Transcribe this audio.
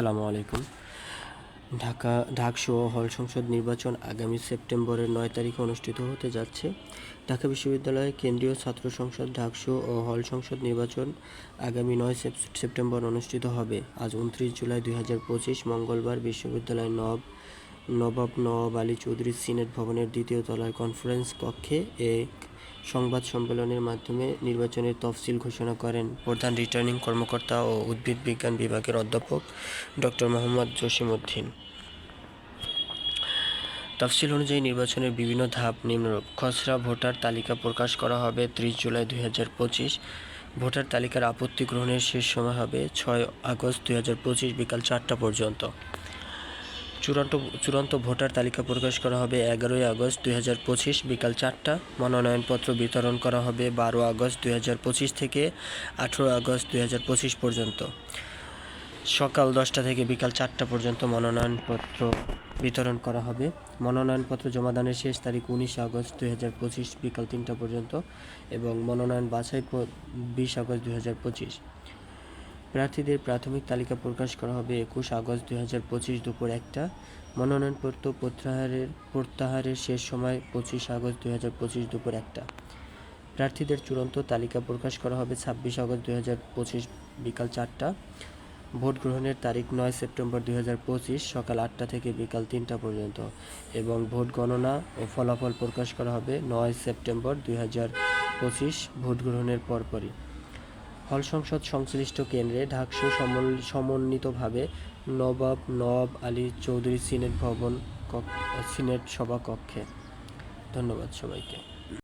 আসসালামু আলাইকুম। ঢাকা ঢাকসু ও হল সংসদ নির্বাচন আগামী সেপ্টেম্বরের নয় তারিখে অনুষ্ঠিত হতে যাচ্ছে। ঢাকা বিশ্ববিদ্যালয়ে কেন্দ্রীয় ছাত্র সংসদ ঢাকসু ও হল সংসদ নির্বাচন আগামী নয় সেপ- সেপ্টেম্বর অনুষ্ঠিত হবে। আজ উনত্রিশ জুলাই দুই হাজার পঁচিশ, মঙ্গলবার বিশ্ববিদ্যালয় নব, নবাব নওয়াব আলী চৌধুরী সিনেট ভবনের দ্বিতীয় তলায় কনফারেন্স কক্ষে এক সংবাদ সম্মেলনের মাধ্যমে নির্বাচনের তফসিল ঘোষণা করেন প্রধান রিটার্নিং কর্মকর্তা ও উদ্ভিদ বিজ্ঞান বিভাগের অধ্যাপক ডক্টর মোহাম্মদ জসিমউদ্দিন তফসিল অনুযায়ী নির্বাচনের বিভিন্ন ধাপ নিম্নরূপ। খসড়া ভোটার তালিকা প্রকাশ করা হবে ত্রিশ জুলাই দুই হাজার পঁচিশ। ভোটার তালিকার আপত্তি গ্রহণের শেষ সময় হবে ছয় আগস্ট দুই হাজার পঁচিশ বিকাল চারটা পর্যন্ত। চূড়ান্ত চূড়ান্ত ভোটার তালিকা প্রকাশ করা হবে এগারোই আগস্ট দুই হাজার পঁচিশ বিকাল চারটা। মনোনয়নপত্র বিতরণ করা হবে বারো আগস্ট দুই হাজার পঁচিশ থেকে আঠেরো আগস্ট দুই হাজার পঁচিশ পর্যন্ত। সকাল দশটা থেকে বিকাল চারটা পর্যন্ত মনোনয়নপত্র বিতরণ করা হবে। মনোনয়নপত্র জমাদানের শেষ তারিখ উনিশ আগস্ট দুই হাজার পঁচিশ বিকাল তিনটা পর্যন্ত এবং মনোনয়ন বাছাই বিশ আগস্ট দুই হাজার পঁচিশ। প্রার্থীদের প্রাথমিক তালিকা প্রকাশ করা হবে একুশ আগস্ট দুই হাজার পঁচিশ দুপুর একটা। মনোনয়নপত্র প্রত্যাহারের প্রত্যাহারের শেষ সময় পঁচিশ আগস্ট দুই হাজার পঁচিশ দুপুর একটা। প্রার্থীদের চূড়ান্ত তালিকা প্রকাশ করা হবে ছাব্বিশ আগস্ট দুই হাজার পঁচিশ বিকাল চারটা। ভোট গ্রহণের তারিখ নয় সেপ্টেম্বর দুই হাজার পঁচিশ সকাল আটটা থেকে বিকাল তিনটা পর্যন্ত এবং ভোট গণনা ও ফলাফল প্রকাশ করা হবে নয় সেপ্টেম্বর দুই হাজার পঁচিশ ভোট গ্রহণের পরপরই। হল সংসদ সংশ্লিষ্ট কেন্দ্রে ঢাকসু সমন্বিতভাবে নবাব নবাব আলী চৌধুরী সিনেট ভবন সিনেট সভাকক্ষে ধন্যবাদ সবাইকে।